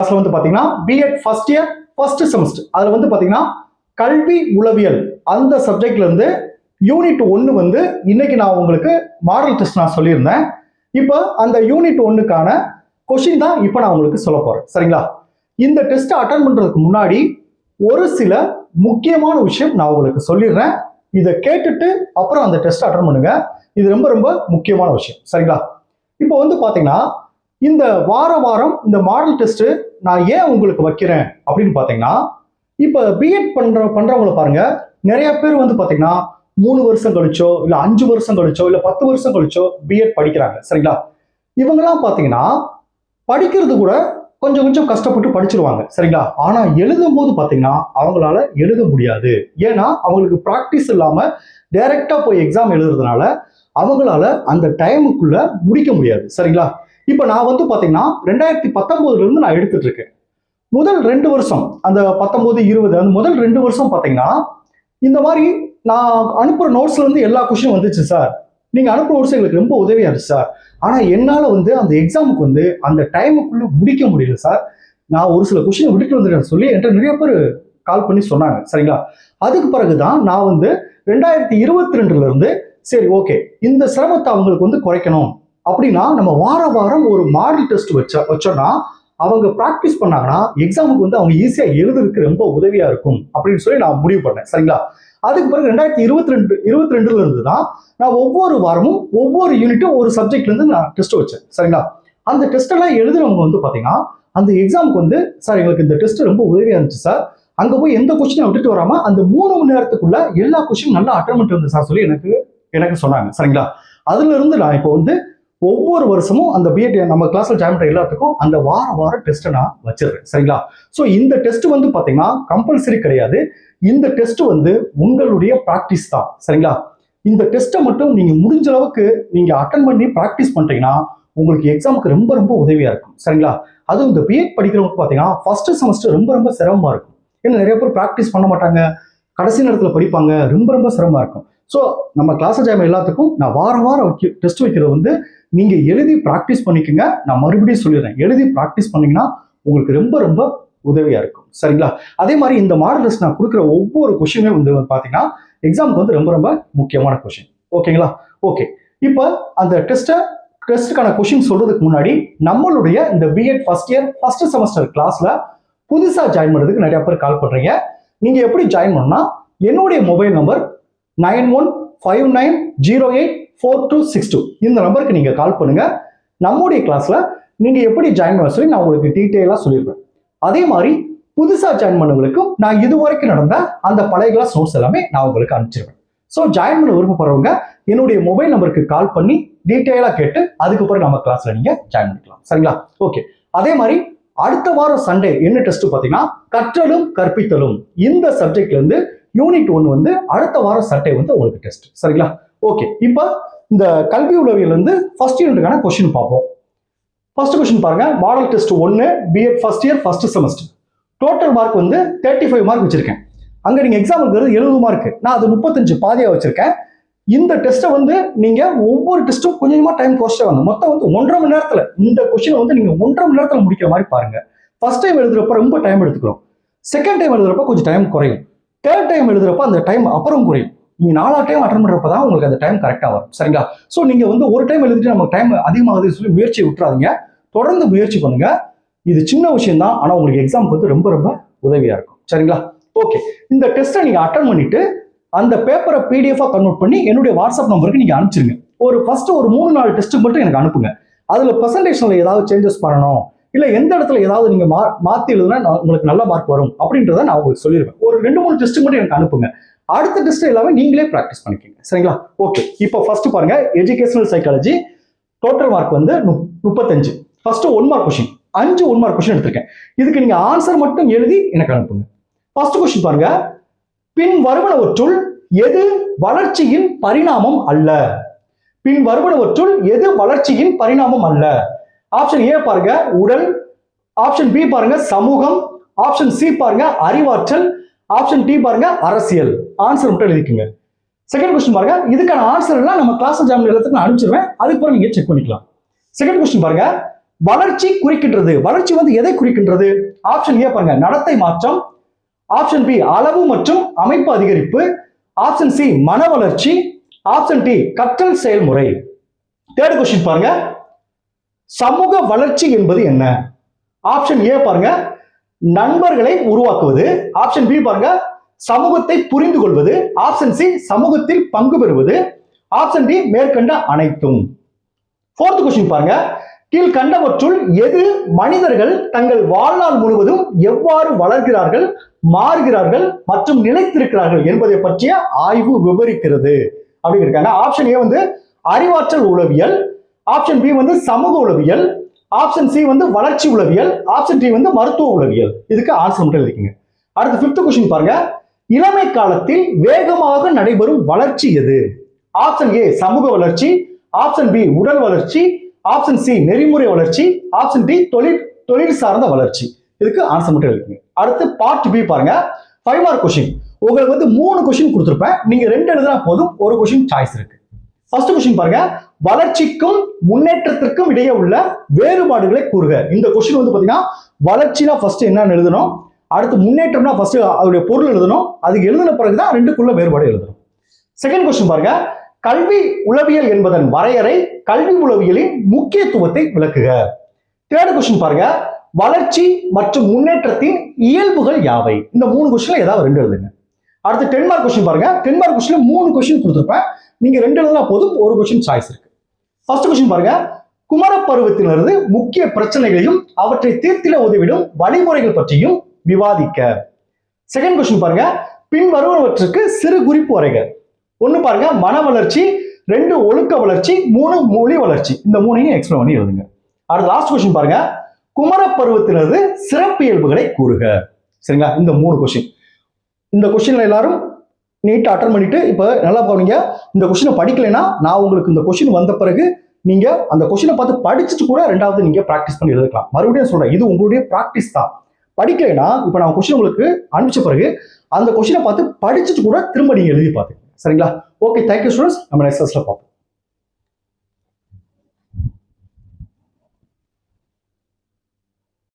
கிளாஸ்ல வந்து பாத்தீங்கன்னா B Ed first year first semester அதுல வந்து பாத்தீங்கன்னா கல்வி உளவியல். அந்த சப்ஜெக்ட்ல இருந்து யூனிட் ஒன்று வந்து இன்னைக்கு நான் உங்களுக்கு மாடல் டெஸ்ட் நான் சொல்லியிருந்தேன். இப்போ அந்த யூனிட் ஒன்றுக்கான கொஷின் தான் இப்போ நான் உங்களுக்கு சொல்ல போறேன். சரிங்களா? இந்த டெஸ்ட்டை அட்டன் பண்றதுக்கு முன்னாடி ஒரு சில முக்கியமான விஷயம் நான் உங்களுக்கு சொல்லிடுறேன். இதை கேட்டுட்டு அப்புறம் அந்த டெஸ்ட் அட்டன் பண்ணுங்க. இது ரொம்ப ரொம்ப முக்கியமான விஷயம். சரிங்களா? இப்போ வந்து பாத்தீங்கன்னா இந்த வார வாரம் இந்த மாடல் டெஸ்ட் நான் ஏன் உங்களுக்கு வைக்கிறேன் அப்படின்னு பார்த்தீங்கன்னா இப்போ பிஎட் பண்ற பண்றவங்கள பாருங்க. நிறைய பேர் வந்து பார்த்தீங்கன்னா மூணு வருஷம் கழிச்சோ இல்லை அஞ்சு வருஷம் கழிச்சோ இல்லை பத்து வருஷம் கழிச்சோ பிஎட் படிக்கிறாங்க. சரிங்களா? இவங்கெல்லாம் பார்த்தீங்கன்னா படிக்கிறது கூட கொஞ்சம் கொஞ்சம் கஷ்டப்பட்டு படிச்சிருவாங்க. சரிங்களா? ஆனா எழுதும் போது பாத்தீங்கன்னா அவங்களால எழுத முடியாது. ஏன்னா அவங்களுக்கு ப்ராக்டிஸ் இல்லாம டைரக்டா போய் எக்ஸாம் எழுதுறதுனால அவங்களால அந்த டைமுக்குள்ள முடிக்க முடியாது. சரிங்களா? இப்போ நான் வந்து பார்த்தீங்கன்னா ரெண்டாயிரத்தி பத்தொம்போதுலேருந்து நான் எடுத்துட்டு இருக்கேன் முதல் ரெண்டு வருஷம் அந்த பத்தொம்போது இருபது அந்த முதல் ரெண்டு வருஷம் பார்த்தீங்கன்னா இந்த மாதிரி நான் அனுப்புகிற நோட்ஸ்லேருந்து எல்லா கொஷினும் வந்துச்சு சார் நீங்கள் அனுப்புகிற நோட்ஸ் எங்களுக்கு ரொம்ப உதவியாக இருந்துச்சு சார் ஆனால் என்னால் வந்து அந்த எக்ஸாமுக்கு வந்து அந்த டைமுக்குள்ளே முடிக்க முடியல சார் நான் ஒரு சில கொஷினை விட்டுட்டு வந்துட்டேன்னு சொல்லி என்கிட்ட நிறைய பேர் கால் பண்ணி சொன்னாங்க சரிங்களா? அதுக்கு பிறகு தான் நான் வந்து ரெண்டாயிரத்தி இருபத்தி ரெண்டுலேருந்து சரி ஓகே இந்த சிரமத்தை அவங்களுக்கு வந்து குறைக்கணும். அப்படின்னா நம்ம வார வாரம் ஒரு மாடல் டெஸ்ட் வச்ச வச்சோம்னா அவங்க ப்ராக்டிஸ் பண்ணாங்கன்னா எக்ஸாமுக்கு வந்து அவங்க ஈஸியாக எழுதுறதுக்கு ரொம்ப உதவியாக இருக்கும் அப்படின்னு சொல்லி நான் முடிவு பண்ணேன். சரிங்களா? அதுக்கு பிறகு ரெண்டாயிரத்தி இருபத்தி ரெண்டு இருபத்தி ரெண்டுல இருந்து தான் நான் ஒவ்வொரு வாரமும் ஒவ்வொரு யூனிட்டும் ஒரு சப்ஜெக்ட்லேருந்து நான் டெஸ்ட் வச்சேன். சரிங்களா? அந்த டெஸ்ட்டெல்லாம் எழுதுறவங்க வந்து பார்த்தீங்கன்னா அந்த எக்ஸாமுக்கு வந்து சார் எங்களுக்கு இந்த டெஸ்ட் ரொம்ப உதவியாக இருந்துச்சு சார். அங்கே போய் எந்த கொஸ்டினை விட்டுட்டு வராமல் அந்த மூணு மணி நேரத்துக்குள்ள எல்லா கொஸ்டினும் நல்லா அட்டன் பண்ணிட்டு வந்து சார் சொல்லி எனக்கு எனக்கு சொன்னாங்க. சரிங்களா? அதுல இருந்து நான் இப்போ வந்து ஒவ்வொரு வருஷமும் அந்த பிஎட் நம்ம கிளாஸ்ல ஜாயின் பண்ணுற எல்லாத்துக்கும் அந்த வார வார டெஸ்ட்டை நான் வச்சிருக்கேன் சரிங்களா? ஸோ இந்த டெஸ்ட் வந்து பாத்தீங்கன்னா கம்பல்சரி கிடையாது. இந்த டெஸ்ட் வந்து உங்களுடைய ப்ராக்டிஸ் தான். சரிங்களா? இந்த டெஸ்ட்டை மட்டும் நீங்க முடிஞ்ச அளவுக்கு நீங்க அட்டன் பண்ணி ப்ராக்டிஸ் பண்ணிட்டீங்கன்னா உங்களுக்கு எக்ஸாமுக்கு ரொம்ப ரொம்ப உதவியா இருக்கும். சரிங்களா? அதுவும் இந்த பிஎட் படிக்கிறவங்க பார்த்தீங்கன்னா ஃபர்ஸ்ட் செமஸ்டர் ரொம்ப ரொம்ப சிரமமா இருக்கும். ஏன்னா நிறைய பேர் ப்ராக்டிஸ் பண்ண மாட்டாங்க. கடைசி நேரத்தில் படிப்பாங்க. ரொம்ப ரொம்ப சிரமமா இருக்கும். ஸோ நம்ம கிளாஸ் ஜாம் எல்லாத்துக்கும் நான் வாரம் வாரம் டெஸ்ட் வைக்கிறது வந்து நீங்க எழுதி ப்ராக்டிஸ் பண்ணிக்கோங்க. நான் மறுபடியும் சொல்லிடுறேன். எழுதி ப்ராக்டிஸ் பண்ணீங்கன்னா உங்களுக்கு ரொம்ப ரொம்ப உதவியா இருக்கும். சரிங்களா? அதே மாதிரி இந்த மாடல் டெஸ்ட் நான் கொடுக்குற ஒவ்வொரு கொஷினுமே வந்து பார்த்தீங்கன்னா எக்ஸாமுக்கு வந்து ரொம்ப ரொம்ப முக்கியமான கொஷின் ஓகேங்களா? ஓகே. இப்போ அந்த டெஸ்ட்டை டெஸ்ட்டுக்கான கொஷின் சொல்றதுக்கு முன்னாடி நம்மளுடைய இந்த B Ed first year first semester கிளாஸ்ல புதுசா ஜாயின் பண்ணுறதுக்கு நிறைய பேர் கால் பண்றீங்க. நீங்க எப்படி ஜாயின் பண்ணா என்னுடைய mobile number nine one five nine zero eight four two six two இந்த நம்பருக்கு நீங்கள் கால் பண்ணுங்க. நம்முடைய கிளாஸில் நீங்கள் எப்படி ஜாயின் பண்ண சொல்லி நான் உங்களுக்கு டீட்டெயிலாக சொல்லியிருப்பேன் அதே மாதிரி புதுசாக ஜாயின் பண்ணவங்களுக்கும் நான் இது வரைக்கும் நடந்த அந்த பழைய கிளாஸ் நோட்ஸ் எல்லாமே நான் உங்களுக்கு அனுப்பிச்சிருவேன். ஸோ ஜாயின் பண்ண விருப்பப்படுறவங்க என்னுடைய மொபைல் நம்பருக்கு கால் பண்ணி டீட்டெயிலாக கேட்டு அதுக்கப்புறம் நம்ம கிளாஸில் நீங்கள் ஜாயின் பண்ணிக்கலாம். சரிங்களா? ஓகே அதே மாதிரி அடுத்த வாரம் சண்டே என்ன டெஸ்ட் பார்த்தீங்கன்னா கற்றலும் கற்பித்தலும். இந்த சப்ஜெக்ட்லேருந்து யூனிட் ஒன் வந்து அடுத்த வாரம் சண்டே வந்து உங்களுக்கு டெஸ்ட் சரிங்களா? ஓகே இப்போ இந்த கல்வி உளவியல் வந்து ஃபர்ஸ்ட் யூனிட்டுக்கான கொஸ்டின் பார்ப்போம். ஃபர்ஸ்ட் கொஸ்டின் பாருங்க. மாடல் டெஸ்ட் ஒன்று B Ed first year first semester total mark வந்து தேர்ட்டி ஃபைவ் மார்க் வச்சிருக்கேன். அங்கே நீங்கள் எக்ஸாம் இருக்கிறது எழுபது மார்க் நான் அது முப்பத்தஞ்சு பாதியாக வச்சிருக்கேன். இந்த டெஸ்ட்டை வந்து நீங்கள் ஒவ்வொரு டெஸ்ட்டும் கொஞ்சமாக டைம் குறைச்சிட்டு வாங்க மொத்தம் வந்து ஒன்றரை மணி நேரத்தில் இந்த கொஸ்டினை வந்து நீங்கள் ஒன்றரை மணி நேரத்தில் முடிக்கிற மாதிரி பாருங்க. ஃபர்ஸ்ட் டைம் எழுதுறப்ப ரொம்ப டைம் எடுத்துக்கிறோம். செகண்ட் டைம் எழுதுறப்ப கொஞ்சம் டைம் குறையும். தேர்ட் டைம் எழுதுறப்ப அந்த டைம் அப்புறம் குறையும். நீங்கள் நாலா டைம் அட்டன் பண்ணுறப்ப தான் உங்களுக்கு அந்த டைம் கரெக்டாக வரும். சரிங்களா? ஸோ நீங்கள் வந்து ஒரு டைம் எழுதிட்டு நமக்கு டைம் அதிகமாகுதுன்னு சொல்லி முயற்சியை விட்டுறாதீங்க. தொடர்ந்து முயற்சி பண்ணுங்க. இது சின்ன விஷயம் தான் ஆனால் உங்களுக்கு எக்ஸாமுக்கு வந்து ரொம்ப ரொம்ப உதவியாக இருக்கும். சரிங்களா? ஓகே இந்த டெஸ்ட்டை நீங்கள் அட்டன் பண்ணிட்டு அந்த பேப்பரை பிடிஎஃபாக கன்வெர்ட் பண்ணி என்னுடைய வாட்ஸ்அப் நம்பருக்கு நீங்கள் அனுப்பிச்சிருங்க. ஒரு ஃபஸ்ட்டு ஒரு மூணு நாலு டெஸ்ட்டு மட்டும் எனக்கு அனுப்புங்க. அதில் பர்சன்டேஷன்ல ஏதாவது சேஞ்சஸ் பண்ணணும். இல்லை எந்த இடத்துல ஏதாவது நீங்கள் மா மாற்றி எழுதுனா நான் உங்களுக்கு நல்ல மார்க் வரும் அப்படின்றத நான் உங்களுக்கு சொல்லிடுவேன் ஒரு ரெண்டு மூணு டெஸ்ட்டு மட்டும் எனக்கு அனுப்புங்க. அடுத்த டெஸ்ட் எல்லாமே நீங்களே ப்ராக்டிஸ் பண்ணிக்கோங்க. சரிங்களா? ஓகே இப்போ ஃபர்ஸ்ட் பாருங்க எஜுகேஷனல் சைக்காலஜி டோட்டல் மார்க் வந்து முப்பத்தஞ்சு. ஃபர்ஸ்ட் ஒன் மார்க் கொஷின் அஞ்சு ஒன் மார்க் கொஷின் எடுத்திருக்கேன். இதுக்கு நீங்க ஆன்சர் மட்டும் எழுதி எனக்கு அனுப்புங்க. ஃபர்ஸ்ட் கொஸ்டின் பாருங்க. பின் வருவனவற்றுள் எது வளர்ச்சியின் பரிணாமம் அல்ல? பின் வருவனவற்றுள் எது வளர்ச்சியின் பரிணாமம் அல்ல? ஆப்ஷன் ஏ பாருங்க உடல். ஆப்ஷன் பி பாருங்க சமூகம். ஆப்ஷன் சி பாருங்க அறிவாற்றல். ஆப்ஷன் டி பாருங்க அரசியல். ஆன்சர் மட்டும் எழுதிக்கோங்க. செகண்ட் கொஸ்டின் பாருங்க இதுக்கான ஆன்சர் எல்லாம் நம்ம கிளாஸ் ஜாமின் எல்லாத்துக்கும் நான் அனுப்பிச்சிருவேன். அதுக்கப்புறம் நீங்க செக் பண்ணிக்கலாம். செகண்ட் கொஸ்டின் பாருங்க வளர்ச்சி குறிக்கின்றது. வளர்ச்சி வந்து எதை குறிக்கின்றது? ஆப்ஷன் ஏ பாருங்க நடத்தை மாற்றம். ஆப்ஷன் பி அளவு மற்றும் அமைப்பு அதிகரிப்பு. ஆப்ஷன் சி மன வளர்ச்சி. ஆப்ஷன் டி கற்றல் செயல்முறை. தேர்ட் கொஸ்டின் பாருங்க சமூக வளர்ச்சி என்பது என்ன? ஆப்ஷன் ஏ பாருங்க நண்பர்களை உருவாக்குவது. ஆப்ஷன் பி பாருங்க. சமூகத்தை புரிந்து கொள்வது. ஆப்ஷன் சி சமூகத்தில் பங்கு பெறுவது. ஆப்ஷன் டி மேற்கண்ட அனைத்தும். ஃபோர்த் கொஸ்டின் பாருங்க. கீழ்கண்டவற்றுள் எது மனிதர்கள் தங்கள் வாழ்நாள் முழுவதும் எவ்வாறு வளர்கிறார்கள் மாறுகிறார்கள் மற்றும் நிலைத்திருக்கிறார்கள் என்பதை பற்றிய ஆய்வு விவரிக்கிறது. அப்படின்னு இருக்காங்க ஆப்ஷன் ஏ வந்து அறிவாற்றல் உளவியல். ஆப்ஷன் பி வந்து சமூக உளவியல். ஆப்ஷன் சி வந்து வளர்ச்சி உளவியல் ஆப்ஷன் டி வந்து மருத்துவ உளவியல். இதுக்கு ஆன்சர் மட்டும் எழுதிக்கங்க. அடுத்து ஃபிஃப்த் கொஸ்டின் பாருங்க. இளமை காலத்தில் வேகமாக நடைபெறும் வளர்ச்சி எது? ஆப்ஷன் ஏ சமூக வளர்ச்சி. ஆப்ஷன் பி உடல் வளர்ச்சி. ஆப்ஷன் சி நெறிமுறை வளர்ச்சி. ஆப்ஷன் டி தொழில் தொழில் சார்ந்த வளர்ச்சி. இதுக்கு ஆன்சர் மட்டும் எழுதிக்கங்க. அடுத்து பார்ட் பி பாருங்க. ஃபைவ் மார்க் கொஸ்டின் உங்களுக்கு வந்து மூணு கொஸ்டின் கொடுத்துருப்பேன். நீங்க ரெண்டு எழுதுனா போதும். ஒரு கொஸ்டின் சாய்ஸ் இருக்கு. ஃபர்ஸ்ட் கொஸ்டின் பாருங்க. வளர்ச்சிக்கும் முன்னேற்றத்திற்கும் இடையே உள்ள வேறுபாடுகளை கூறுக. இந்த கொஸ்டின் வந்து பாத்தீங்கன்னா வளர்ச்சினா ஃபர்ஸ்ட் என்னன்னு எழுதணும். அடுத்து முன்னேற்றம்னா ஃபர்ஸ்ட் அதோடைய பொருள் எழுதணும். அதுக்கு எழுதின பிறகுதான் ரெண்டுக்குள்ள வேறுபாடு எழுதணும். செகண்ட் கொஸ்டின் பாருங்க. கல்வி உளவியல் என்பதன் வரையறை கல்வி உளவியலின் முக்கியத்துவத்தை விளக்குக. தேர்ட் கொஸ்டின் பாருங்க. வளர்ச்சி மற்றும் முன்னேற்றத்தின் இயல்புகள் யாவை? இந்த மூணு கொஸ்டின்ல ஏதாவது ரெண்டு எழுதுங்க. அடுத்து டென் மார்க் கொஸ்டின் பாருங்க. டென் மார்க் கொஸ்டின்ல மூணு கொஸ்டின் கொடுத்துருப்பேன். நீங்க ரெண்டு எழுதினா போதும் ஒரு கொஸ்டின் சாய்ஸ் இருக்கு. ஃபர்ஸ்ட் கொஸ்டின் பாருங்க. குமர பருவத்திலிருந்து முக்கிய பிரச்சனைகளையும் அவற்றை தீர்த்திட உதவிடும் வழிமுறைகள் பற்றியும் விவாதிக்க. செகண்ட் கொஸ்டின் பாருங்க. பின்வருவனவற்றுக்கு சிறு குறிப்பு வரைக. ஒன்று பாருங்க. மன வளர்ச்சி ரெண்டு ஒழுக்க வளர்ச்சி மூணு மொழி வளர்ச்சி. இந்த மூணையும் எக்ஸ்பிளைன் பண்ணி எழுதுங்க. அடுத்து லாஸ்ட் கொஸ்டின் பாருங்க. குமர பருவத்தினது சிறப்பு இயல்புகளை கூறுக. சரிங்களா? இந்த மூணு கொஸ்டின் இந்த கொஸ்டின்ல எல்லாரும் நீட்டாக அட்டன் பண்ணிட்டு இப்போ நல்லா போனீங்க இந்த கொஷினை படிக்கலைன்னா நான் உங்களுக்கு இந்த கொஷின் வந்த பிறகு நீங்க அந்த கொஷினை பார்த்து படிச்சுட்டு கூட ரெண்டாவது நீங்க ப்ராக்டிஸ் பண்ணி எழுதுக்கலாம் மறுபடியும் சொல்றேன் இது உங்களுடைய ப்ராக்டிஸ் தான். படிக்கலைன்னா இப்போ நான் கொஷின் உங்களுக்கு அனுப்பிச்ச பிறகு அந்த கொஷினை பார்த்து படிச்சுட்டு கூட திரும்ப நீங்க எழுதி பார்த்துங்க சரிங்களா? ஓகே தேங்க்யூ ஸ்டூடெண்ட்ஸ் நம்ம நெக்ஸ்ட் பார்ப்போம்.